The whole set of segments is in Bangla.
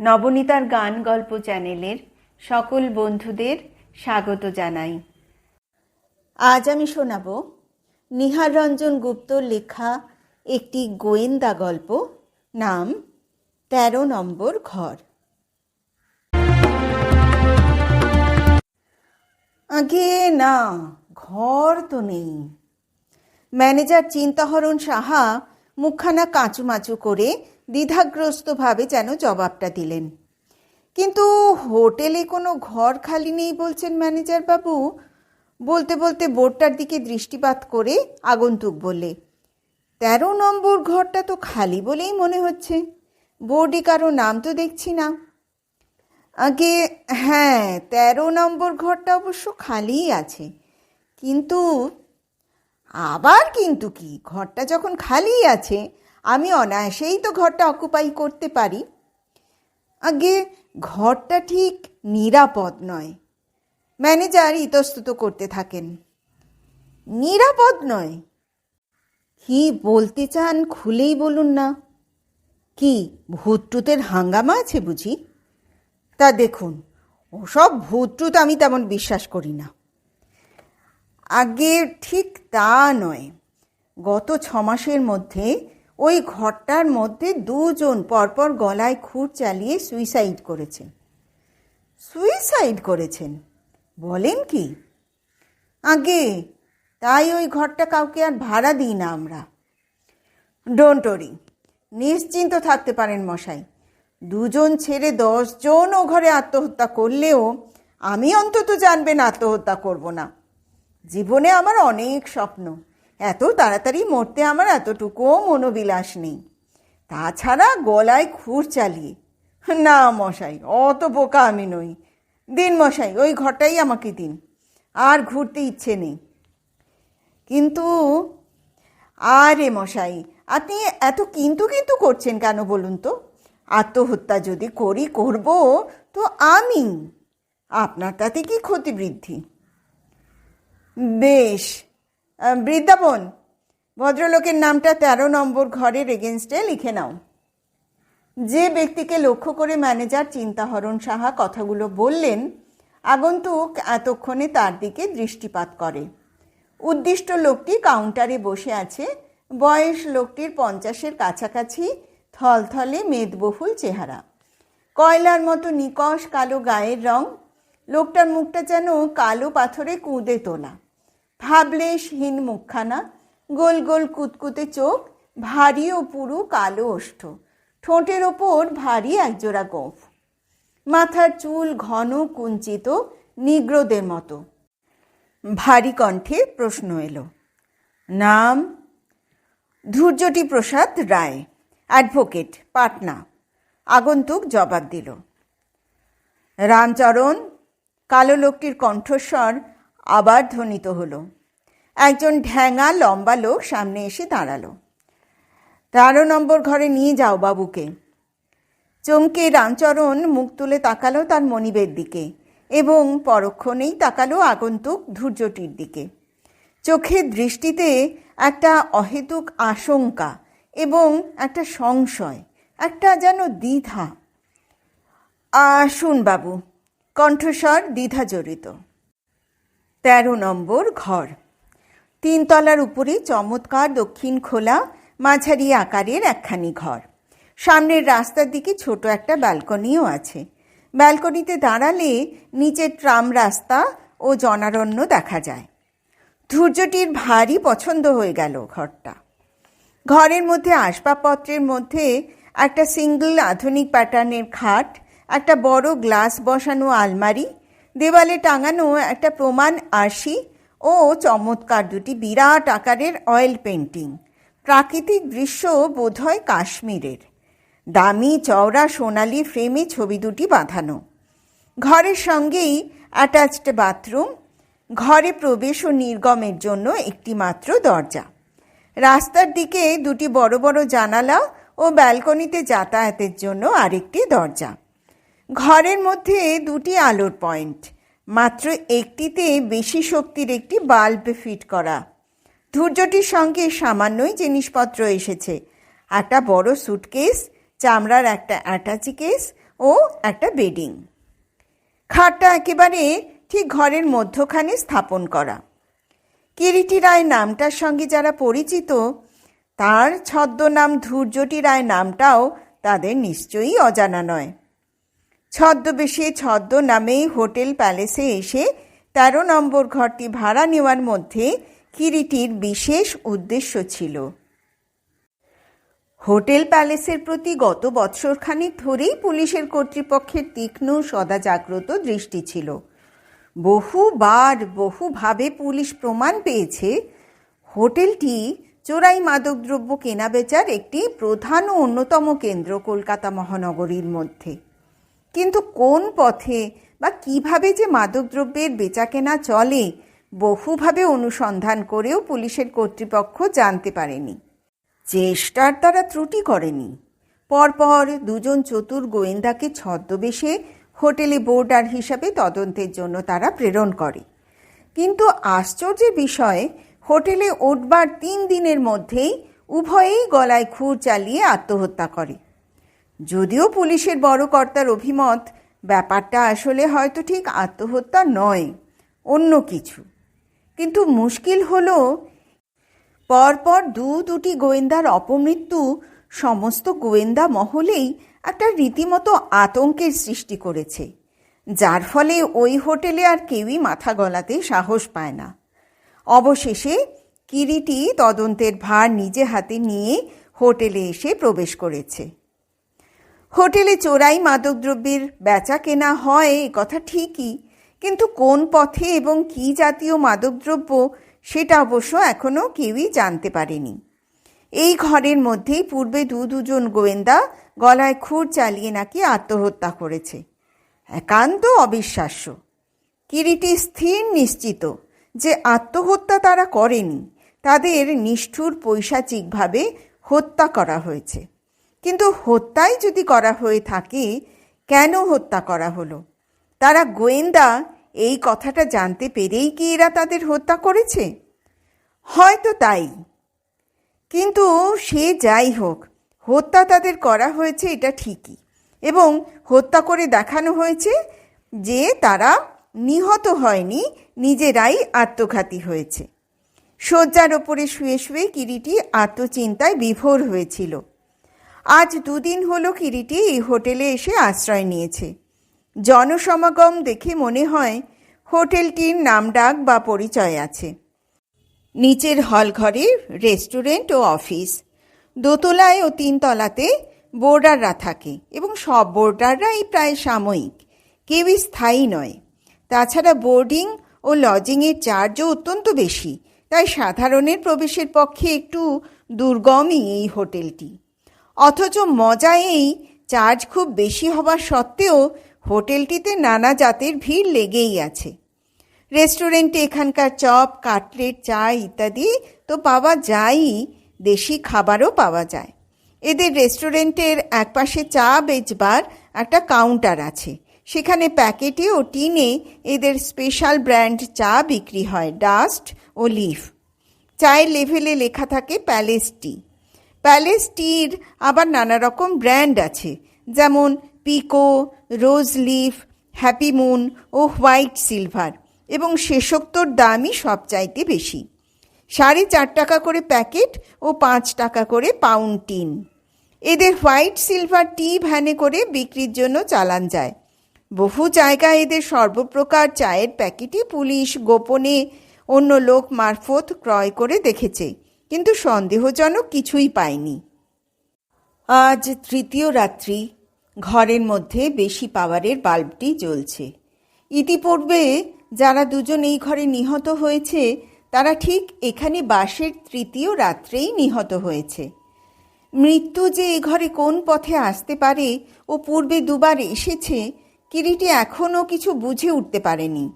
নবনীতার গান গল্প চ্যানেলের সকল বন্ধুদের স্বাগত জানাই। আজ আমি শোনাব নিহার রঞ্জন গুপ্তর লেখা একটি গোয়েন্দা গল্প, নাম তেরো নম্বর ঘর। আগে না, ঘর তো নেই। ম্যানেজার চিন্তাহরণ সাহা মুখখানা কাঁচুমাচু করে দ্বিধাগ্রস্তভাবে যেন জবাবটা দিলেন। কিন্তু হোটেলে কোনো ঘর খালি নেই বলছেন ম্যানেজার বাবু বলতে বলতে বোর্ডটার দিকে দৃষ্টিপাত করে আগন্তুক বললে, তেরো নম্বর ঘরটা তো খালি বলেই মনে হচ্ছে। বোর্ডে কারও নাম তো দেখছি না। আগে হ্যাঁ তেরো নম্বর ঘরটা অবশ্য খালিই আছে। কিন্তু, আবার কিন্তু কি? ঘরটা যখন খালিই আছে আমি অনায়াসেই তো ঘরটা অকুপাই করতে পারি। আগে ঘরটা ঠিক নিরাপদ নয়। ম্যানেজার ইতস্তত করতে থাকেন। নিরাপদ নয়। কি বলতে চান খুলেই বলুন না। কি, ভূতটুতের হাঙ্গামা আছে বুঝি? তা দেখুন, ওসব ভূতটুত আমি তেমন বিশ্বাস করি না। আগে ঠিক তা নয়। গত ছ মাসের মধ্যে ওই ঘরটার মধ্যে দুজন পরপর গলায় খুর চালিয়ে সুইসাইড করেছেন। সুইসাইড করেছেন? বলেন কি? আগে তাই ওই ঘরটা কাউকে আর ভাড়া দিই না আমরা। ডোন্ট ওরি নিশ্চিন্ত থাকতে পারেন মশাই। দুজন ছেড়ে দশজন ও ঘরে আত্মহত্যা করলেও আমি অন্তত জানবেন আত্মহত্যা করব না। জীবনে আমার অনেক স্বপ্ন। এত তাড়াতাড়ি মরতে আমার এতটুকুও মনোবিলাস নেই। তাছাড়া গলায় খুর চালিয়ে। না মশাই, অত বোকা আমি নই। দিন মশাই, ওই ঘরটাই আমাকে দিন। আর ঘুরতে ইচ্ছে নেই। কিন্তু, আরে মশাই, আপনি এত কিন্তু কিন্তু করছেন কেন বলুন তো? আত্মহত্যা যদি করি, করব তো আমি। আপনার তাতে কি ক্ষতি বৃদ্ধি বেশ বৃন্দাবন ভদ্রলোকের নামটা তেরো নম্বর ঘরের এগেনস্টে লিখে নাও। যে ব্যক্তিকে লক্ষ্য করে ম্যানেজার চিন্তাহরণ সাহা কথাগুলো বললেন, আগন্তুক এতক্ষণে তার দিকে দৃষ্টিপাত করে। উদ্দিষ্ট লোকটি কাউন্টারে বসে আছে, বয়স লোকটির পঞ্চাশের কাছাকাছি, থলথলে মেদবহুল চেহারা। কয়লার মতো নিকশ কালো গায়ের রং, লোকটার মুখটা যেন কালো পাথরে কুঁদে তোলা। ভাবলেশহীন মুখখানা, গোল গোল কুতকুতে চোখ, ভারী ও পুরু কালো ওষ্ঠ। ঠোঁটের ওপর ভারী একজোড়া গোঁফ। মাথার চুল ঘন কুঞ্চিত, নিগ্রদের মতো। ভারী কণ্ঠে প্রশ্ন এলো, নাম? ধূর্যটি প্রসাদ রায়, অ্যাডভোকেট, পাটনা। আগন্তুক জবাব দিল, রামচরণ, কালো লোকটির কণ্ঠস্বর আবার ধ্বনিত হলো। একজন ঢ্যাঙা লম্বা লোক সামনে এসে দাঁড়াল। তেরো নম্বর ঘরে নিয়ে যাও বাবুকে। চমকে রামচরণ মুখ তুলে তাকালো তার মনিবের দিকে এবং পরক্ষণেই তাকালো আগন্তুক ধূর্যটির দিকে। চোখের দৃষ্টিতে একটা অহেতুক আশঙ্কা এবং একটা সংশয়, একটা যেন দ্বিধা। আসুন বাবু। কণ্ঠস্বর দ্বিধা জড়িত তেরো নম্বর ঘর। তিনতলার উপরে চমৎকার দক্ষিণ খোলা, মাঝারি আকারের একখানি ঘর। সামনের রাস্তার দিকে ছোট একটা ব্যালকনিও আছে। ব্যালকনিতে দাঁড়ালে নিচের ট্রাম রাস্তা ও জনারণ্য দেখা যায়। ধূর্যটির ভারী পছন্দ হয়ে গেল ঘরটা। ঘরের মধ্যে আসবাবপত্রের মধ্যে একটা সিঙ্গল আধুনিক প্যাটার্নের খাট, একটা বড় গ্লাস বসানো আলমারি দেওয়ালে টাঙানো একটা প্রমাণ আরশি ও চমৎকার দুটি বিরাট আকারের অয়েল পেন্টিং প্রাকৃতিক দৃশ্য বোধহয় কাশ্মীরের। দামি চওড়া সোনালি ফ্রেমে ছবি দুটি বাঁধানো। ঘরের সঙ্গেই অ্যাটাচড বাথরুম ঘরে প্রবেশ ও নির্গমের জন্য একটি মাত্র দরজা। রাস্তার দিকে দুটি বড় বড় জানালা ও ব্যালকনিতে যাতায়াতের জন্য আরেকটি দরজা। ঘরের মধ্যে দুটি আলোর পয়েন্ট, মাত্র একটিতে বেশি শক্তির একটি বাল্ব ফিট করা। ধৈর্যটির সঙ্গে সামান্যই জিনিসপত্র এসেছে, একটা বড় সুটকেস চামড়ার একটা অ্যাটাচি কেস ও একটা বেডিং খাটটা একেবারে ঠিক ঘরের মধ্যখানে স্থাপন করা। কিরিটি রায় নামটার সঙ্গে যারা পরিচিত, তার ছদ্মনাম ধূর্যটি রায় নামটাও তাদের নিশ্চয়ই অজানা নয়। ছদ্মবেশে ছদ্ম নামেই হোটেল প্যালেসে এসে তেরো নম্বর ঘরটি ভাড়া নেওয়ার মধ্যে কিরিটির বিশেষ উদ্দেশ্য ছিল। হোটেল প্যালেসের প্রতি গত বৎসরখানিক ধরেই পুলিশের কর্তৃপক্ষের তীক্ষ্ণ সদা জাগ্রত দৃষ্টি ছিল। বহুবার বহুভাবে পুলিশ প্রমাণ পেয়েছে, হোটেলটি চোরাই মাদকদ্রব্য কেনাবেচার একটি প্রধান ও অন্যতম কেন্দ্র কলকাতা মহানগরীর মধ্যে। কিন্তু কোন পথে বা কীভাবে যে মাদকদ্রব্যের বেচাকেনা চলে, বহুভাবে অনুসন্ধান করেও পুলিশের কর্তৃপক্ষ জানতে পারেনি। চেষ্টার তারা ত্রুটি করেনি। পরপর দুজন চতুর গোয়েন্দাকে ছদ্মবেশে হোটেলে বোর্ডার হিসাবে তদন্তের জন্য তারা প্রেরণ করে। কিন্তু আশ্চর্যের বিষয়, হোটেলে উঠবার তিন দিনের মধ্যেই উভয়েই গলায় খুর চালিয়ে আত্মহত্যা করে। যদিও পুলিশের বড় কর্তার অভিমত, ব্যাপারটা আসলে হয়তো ঠিক আত্মহত্যা নয়, অন্য কিছু। কিন্তু মুশকিল হলো, পরপর দু দুটি গোয়েন্দার অপমৃত্যু সমস্ত গোয়েন্দা মহলেই একটা রীতিমতো আতঙ্কের সৃষ্টি করেছে, যার ফলে ওই হোটেলে আর কেউই মাথা গলাতে সাহস পায় না। অবশেষে কিরিটি তদন্তের ভার নিজে হাতে নিয়ে হোটেলে এসে প্রবেশ করেছে। হোটেলে চোরাই মাদকদ্রব্যের বেচা কেনা হয়, এ কথা ঠিকই। কিন্তু কোন পথে এবং কী জাতীয় মাদকদ্রব্য, সেটা অবশ্য এখনও কেউই জানতে পারেনি। এই ঘরের মধ্যেই পূর্বে দু দুজন গোয়েন্দা গলায় খুর চালিয়ে নাকি আত্মহত্যা করেছে। একান্ত অবিশ্বাস্য। কিরিটি স্থির নিশ্চিত যে আত্মহত্যা তারা করেনি। তাদের নিষ্ঠুর পৈশাচিকভাবে হত্যা করা হয়েছে। কিন্তু হত্যাই যদি করা হয়ে থাকে, কেন হত্যা করা হলো? তারা গোয়েন্দা এই কথাটা জানতে পেরেই কি এরা তাদের হত্যা করেছে? হয়তো তাই। কিন্তু সে যাই হোক, হত্যা তাদের করা হয়েছে এটা ঠিকই। এবং হত্যা করে দেখানো হয়েছে যে তারা নিহত হয়নি, নিজেরাই আত্মঘাতী হয়েছে। শয্যার ওপরে শুয়ে শুয়ে কিরিটি আত্মচিন্তায় বিভোর হয়েছিল। আজ দুদিন হলো কিরিটি এই হোটেলে এসে আশ্রয় নিয়েছে। জনসমাগম দেখে মনে হয় হোটেলটির নামডাক বা পরিচয় আছে। নিচের হলঘরে রেস্টুরেন্ট ও অফিস। দোতলায় ও তিনতলাতে বোর্ডাররা থাকে এবং সব বোর্ডাররাই প্রায় সাময়িক, কেউই স্থায়ী নয়। তাছাড়া বোর্ডিং ও লজিংয়ের চার্জও অত্যন্ত বেশি, তাই সাধারণের প্রবেশের পক্ষে একটু দুর্গমই এই হোটেলটি। অথচ মজা এই, চার্জ খুব বেশি হবার সত্ত্বেও হোটেলটিতে নানা জাতের ভিড় লেগেই আছে। রেস্টুরেন্টে এখানকার চপ, কাটলেট, চা ইত্যাদি তো পাওয়া যায়ই, দেশি খাবারও পাওয়া যায়। এদের রেস্টুরেন্টের একপাশে চা বেচবার একটা কাউন্টার আছে। সেখানে প্যাকেটে ও টিনে এদের স্পেশাল ব্র্যান্ড চা বিক্রি হয়, ডাস্ট ও লিফ। চায়ের লেভেলে লেখা থাকে প্যালেস টি প্যালেস টির আবার নানা রকম ব্র্যান্ড আছে। যেমন pekoe, rose leaf, happy moon ও হোয়াইট সিলভার। এবং শেষোক্তর দামই সব চাইতে বেশি। সাড়ে চার টাকা করে প্যাকেট ও পাঁচ টাকা করে পাউন্ড টিন। এদের হোয়াইট সিলভার টি ভ্যানে করে বিক্রির জন্য চালান যায়। বহু জায়গায় এদের সর্বপ্রকার চায়ের প্যাকেটই পুলিশ গোপনে অন্য লোক মারফত ক্রয় করে দেখেছে। কিন্তু সন্দেহজনক কিছুই পায়নি আজ তৃতীয় রাত্রি, ঘরের মধ্যে বেশি পাওয়ারের বাল্বটি জ্বলছে। ইতিপূর্বে যারা দুজন এই ঘরে নিহত হয়েছে, তারা ঠিক এখানে বাসের তৃতীয় রাত্রেই নিহত হয়েছে। মৃত্যু যে এ ঘরে কোন পথে আসতে পারে ও পূর্বে দুবার এসেছে, কিরিটি এখনও কিছু বুঝে উঠতে পারেনি।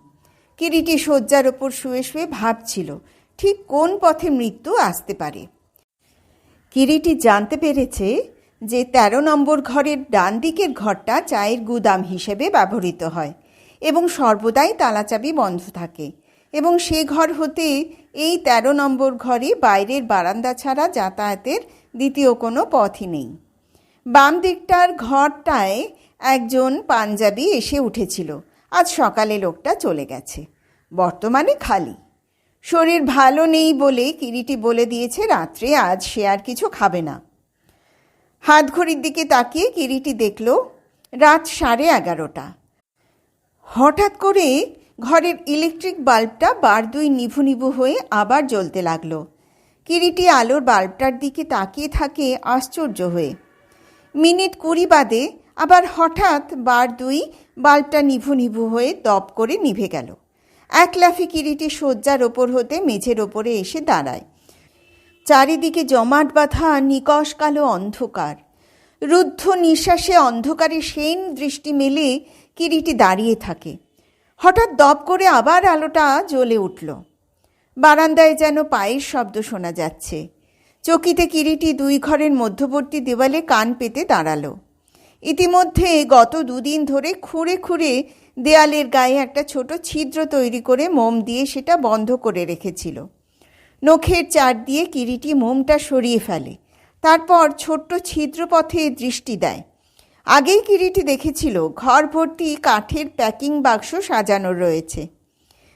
কিরিটি শয্যার ওপর শুয়ে শুয়ে ভাবছিল ঠিক কোন পথে মৃত্যু আসতে পারে? কিরিটি জানতে পেরেছে যে তেরো নম্বর ঘরের ডান দিকের ঘরটা চায়ের গুদাম হিসেবে ব্যবহৃত হয় এবং সর্বদাই তালাচাবি বন্ধ থাকে এবং সে ঘর হতে এই তেরো নম্বর ঘরে বাইরের বারান্দা ছাড়া যাতায়াতের দ্বিতীয় কোনো পথই নেই। বাম দিকটার ঘরটায় একজন পাঞ্জাবি এসে উঠেছিল। আজ সকালে লোকটা চলে গেছে। বর্তমানে খালি। শরীর ভালো নেই বলে কিরিটি বলে দিয়েছে রাত্রে, আজ সে আর কিছু খাবে না। হাত ঘড়ির দিকে তাকিয়ে কিরিটি দেখল, রাত সাড়ে এগারোটা। হঠাৎ করে ঘরের ইলেকট্রিক বাল্বটা বার দুই নিভু নিভু হয়ে আবার জ্বলতে লাগল। কিরিটি আলোর বাল্বটার দিকে তাকিয়ে থাকে আশ্চর্য হয়ে। মিনিট কুড়ি বাদে আবার হঠাৎ বার দুই বাল্বটা নিভু নিভু হয়ে দপ করে নিভে গেল। এক লাফে কিরিটি শয্যার ওপর হতে মেঝের ওপরে এসে দাঁড়ায়। চারিদিকে জমাট বাঁধা নিকশ কালো অন্ধকার। রুদ্ধ নিঃশ্বাসে অন্ধকারে সেন দৃষ্টি মেলে কিরিটি দাঁড়িয়ে থাকে। হঠাৎ দপ করে আবার আলোটা জ্বলে উঠল। বারান্দায় যেন পায়ের শব্দ শোনা যাচ্ছে। চকিতে কিরিটি দুই ঘরের মধ্যবর্তী দেওয়ালে কান পেতে দাঁড়াল। ইতিমধ্যে গত দুদিন ধরে খুঁড়ে খুঁড়ে দেয়ালের গায়ে একটা ছোট ছিদ্র তৈরি করে মোম দিয়ে সেটা বন্ধ করে রেখেছিল। নখের চার দিয়ে কিরিটি মোমটা সরিয়ে ফেলে। তারপর ছোট্ট ছিদ্রপথে দৃষ্টি দেয়। আগেই কিরিটি দেখেছিল ঘর ভর্তি কাঠের প্যাকিং বাক্স সাজানো রয়েছে।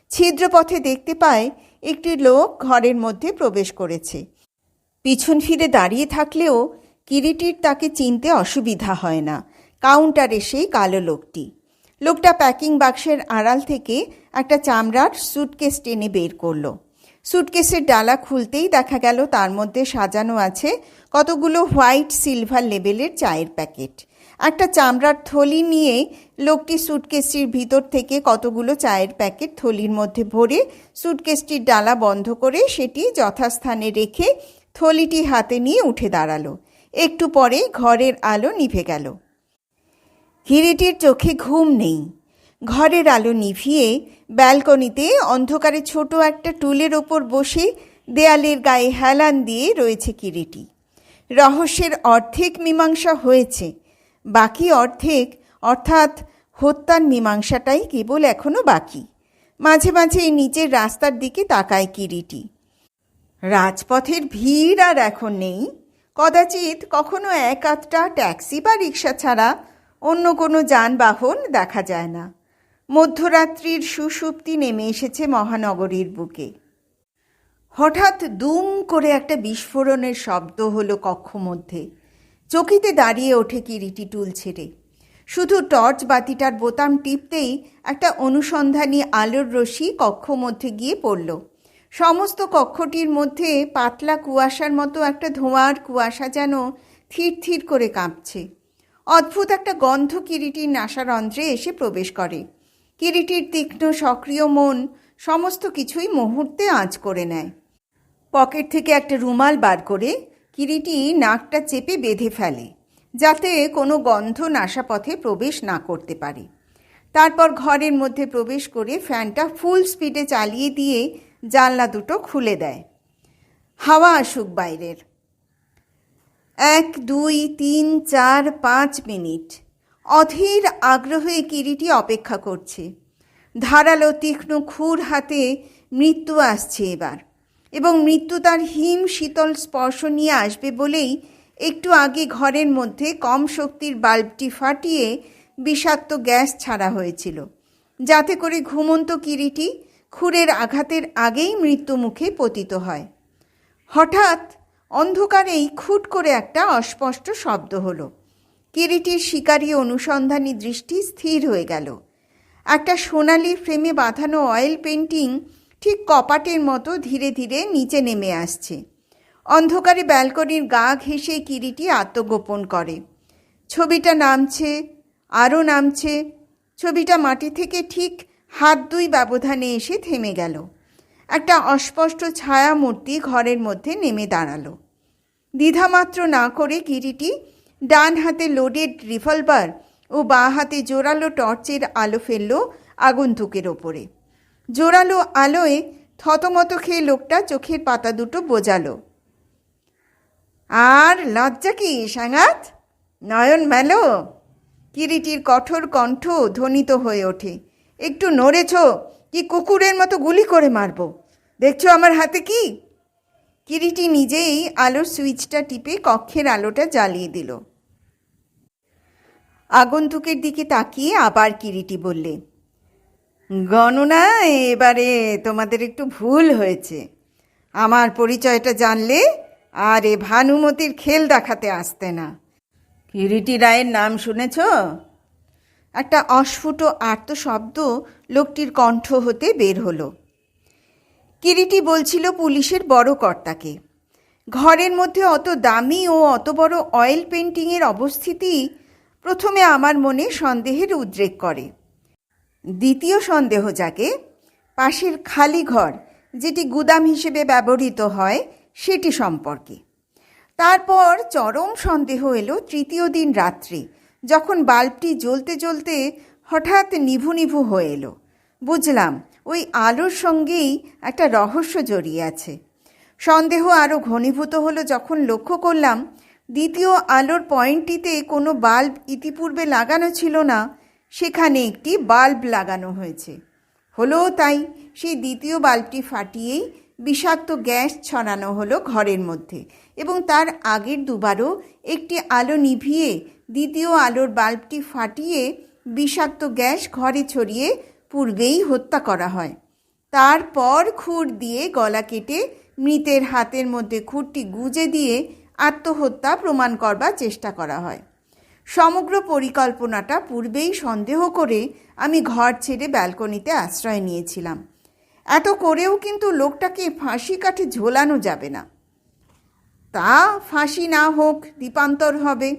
ছিদ্রপথে দেখতে পায়, একটি লোক ঘরের মধ্যে প্রবেশ করেছে। পিছন ফিরে দাঁড়িয়ে থাকলেও কিরিটির তাকে চিনতে অসুবিধা হয় না। কাউন্টারে সেই কালো লোকটি। লোকটা প্যাকিং বাক্সের আড়াল থেকে একটা চামড়ার সুটকেস টেনে বের করল। সুটকেসের ডালা খুলতেই দেখা গেল তার মধ্যে সাজানো আছে কতগুলো হোয়াইট সিলভার লেবেলের চায়ের প্যাকেট একটা চামড়ার থলি নিয়ে লোকটি সুটকেসটির ভিতর থেকে কতগুলো চায়ের প্যাকেট থলির মধ্যে ভরে সুটকেসটির ডালা বন্ধ করে সেটি যথাস্থানে রেখে থলিটি হাতে নিয়ে উঠে দাঁড়াল। একটু পরেই ঘরের আলো নিভে গেল। হিরিটির চোখে ঘুম নেই। ঘরের আলো নিভিয়ে ব্যালকনিতে অন্ধকারে ছোট একটা টুলের ওপর বসে দেয়ালের গায়ে হেলান দিয়ে রয়েছে কিরিটি। রহস্যের অর্ধেক মীমাংসা হয়েছে। বাকি অর্ধেক, অর্থাৎ হত্যার মীমাংসাটাই কেবল এখনও বাকি। মাঝে মাঝে এই নিচের রাস্তার দিকে তাকায় কিরিটি। রাজপথের ভিড় আর এখন নেই। কদাচিৎ কখনো এক আধটা ট্যাক্সি বা রিক্সা ছাড়া অন্য কোনো যানবাহন দেখা যায় না। মধ্যরাত্রির সুসুপ্তি নেমে এসেছে মহানগরীর বুকে। হঠাৎ দুম করে একটা বিস্ফোরণের শব্দ হলো কক্ষ মধ্যে। চকিতে দাঁড়িয়ে ওঠে কিরিটি টুল ছেড়ে। শুধু টর্চ বাতিটার বোতাম টিপতেই একটা অনুসন্ধানী আলোর রশ্মি কক্ষ মধ্যে গিয়ে পড়ল। সমস্ত কক্ষটির মধ্যে পাতলা কুয়াশার মতো একটা ধোঁয়ার কুয়াশা যেন থির থির করে কাঁপছে। অদ্ভুত একটা গন্ধ কিরিটির নাসারন্ধ্রে এসে প্রবেশ করে। কিরিটির তীক্ষ্ণ, সক্রিয় মন সমস্ত কিছুই মুহূর্তে আঁচ করে নেয়। পকেট থেকে একটা রুমাল বার করে কিরিটি নাকটা চেপে বেঁধে ফেলে, যাতে কোনো গন্ধ নাসাপথে প্রবেশ না করতে পারে। তারপর ঘরের মধ্যে প্রবেশ করে ফ্যানটা ফুল স্পিডে চালিয়ে দিয়ে জানলা দুটো খুলে দেয়। হাওয়া আসুক বাইরের। এক, দুই, তিন, চার, পাঁচ মিনিট। অধীর আগ্রহে কিরিটি অপেক্ষা করছে। ধারালো তীক্ষ্ণ খুর হাতে মৃত্যু আসছে এবার এবং মৃত্যু তার হিম শীতল স্পর্শ নিয়ে আসবে বলেই একটু আগে ঘরের মধ্যে কম শক্তির বাল্বটি ফাটিয়ে বিষাক্ত গ্যাস ছাড়া হয়েছিল, যাতে করে ঘুমন্ত কিরিটি খুরের আঘাতের আগেই মৃত্যু মুখে পতিত হয়। হঠাৎ অন্ধকারেই খুট করে একটা অস্পষ্ট শব্দ হলো। কিরিটির শিকারী অনুসন্ধানী দৃষ্টি স্থির হয়ে গেল। একটা সোনালি ফ্রেমে বাঁধানো অয়েল পেন্টিং ঠিক কপাটের মতো ধীরে ধীরে নিচে নেমে আসছে। অন্ধকারে ব্যালকনির গা ঘেঁষে কিরিটি আত্মগোপন করে। ছবিটা নামছে, আরও নামছে। ছবিটা মাটি থেকে ঠিক হাত দুই ব্যবধানে এসে থেমে গেল। একটা অস্পষ্ট ছায়া মূর্তি ঘরের মধ্যে নেমে দাঁড়াল। দ্বিধামাত্র না করে কিরিটি ডান হাতে লোডেড রিভলভার ও বাঁ হাতে জোরালো টর্চের আলো ফেলল আগন্তুকের ওপরে। জোরালো আলোয় থতমত খেয়ে লোকটা চোখের পাতা দুটো বোজালো আর লজ্জা কি, সাঙাত? নয়ন মেলো? কিরিটির কঠোর কণ্ঠ ধ্বনিত হয়ে ওঠে। একটু নড়েছ কি কুকুরের মতো গুলি করে মারবো? দেখছ আমার হাতে কি? কিরিটি নিজেই আলোর সুইচটা টিপে কক্ষের আলোটা জ্বালিয়ে দিল। আগন্তুকের দিকে তাকিয়ে আবার কিরিটি বললে, গণনা, এবারে তোমাদের একটু ভুল হয়েছে। আমার পরিচয়টা জানলে আর এ ভানুমতির খেল দেখাতে আসতে না। কিরিটি রায়ের নাম শুনেছ? একটা অস্ফুট আর্ত শব্দ লোকটির কণ্ঠ হতে বের হলো। কিরিটি বলছিল পুলিশের বড় কর্তাকে। ঘরের মধ্যে অত দামি ও অত বড় অয়েল পেন্টিংয়ের অবস্থিতি প্রথমে আমার মনে সন্দেহের উদ্রেক করে। দ্বিতীয় সন্দেহ জাগে, পাশের খালি ঘর যেটি গুদাম হিসেবে ব্যবহৃত হয় সেটি সম্পর্কে। তারপর চরম সন্দেহ এলো তৃতীয় দিন রাত্রে। যখন বাল্বটি জ্বলতে জ্বলতে হঠাৎ নিভু নিভু হয়ে এলো। বুঝলাম, ওই আলোর সঙ্গেই একটা রহস্য জড়িয়ে আছে। সন্দেহ আরও ঘনীভূত হলো যখন লক্ষ্য করলাম, দ্বিতীয় আলোর পয়েন্টটিতে কোনো বাল্ব ইতিপূর্বে লাগানো ছিল না, সেখানে একটি বাল্ব লাগানো হয়েছে। হলো তাই, সেই দ্বিতীয় বাল্বটি ফাটিয়েই বিষাক্ত গ্যাস ছড়ানো হলো ঘরের মধ্যে এবং তার আগের দুবারও একটি আলো নিভিয়ে দ্বিতীয় আলোর বাল্বটি ফাটিয়ে বিষাক্ত গ্যাস ঘরে ছড়িয়ে পূর্বেই হত্যা করা হয়। তারপর খুর দিয়ে গলা কেটে মৃতের হাতের মধ্যে খুরটি গুজে দিয়ে আত্মহত্যা প্রমাণ করবার চেষ্টা করা হয়। সমগ্র পরিকল্পনাটা পূর্বেই সন্দেহ করে আমি ঘর ছেড়ে ব্যালকনিতে আশ্রয় নিয়েছিলাম। এত করেও কিন্তু লোকটাকে ফাঁসি কাঠে ঝোলানো যাবে না। তা ফাঁসি না হোক, দীপান্তর হবে।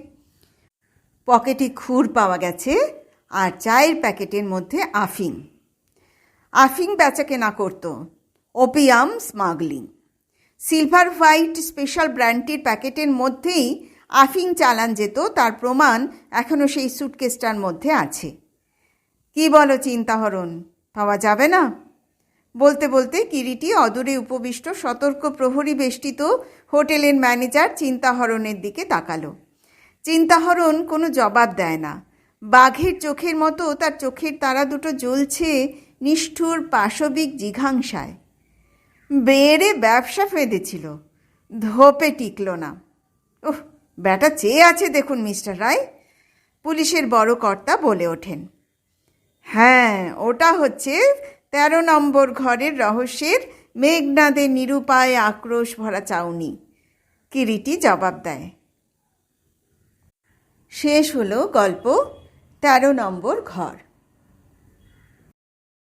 পকেটে খুর পাওয়া গেছে আর চায়ের প্যাকেটের মধ্যে আফিং আফিং বেচাকেনা করত। Opium smuggling. Silver white special ব্র্যান্ডটির প্যাকেটের মধ্যেই আফিং চালান যেত, তার প্রমাণ এখনও সেই সুটকেসটার মধ্যে আছে। কি বলো চিন্তাহরণ, পাওয়া যাবে না? বলতে বলতে কিরিটি অদূরে উপবিষ্ট, সতর্ক, প্রহরী বেষ্টিত হোটেলের ম্যানেজার চিন্তাহরণের দিকে তাকালো। চিন্তাহরণ কোনো জবাব দেয় না। বাঘের চোখের মতো তার চোখের তারা দুটো জ্বলছে নিষ্ঠুর পাশবিক জিঘাংসায় বেড়ে ব্যবসা ফেঁদেছিল। ধোপে টিকল না। ওহ ব্যাটা চেয়ে আছে দেখুন, মিস্টার রায়, পুলিশের বড় কর্তা বলে ওঠেন। হ্যাঁ ওটা হচ্ছে তেরো নম্বর ঘরের রহস্যের মেঘনাদের নিরুপায় আক্রোশ ভরা চাউনি। কিরিটি জবাব দেয়। শেষ হলো গল্প, তেরো নম্বর ঘর।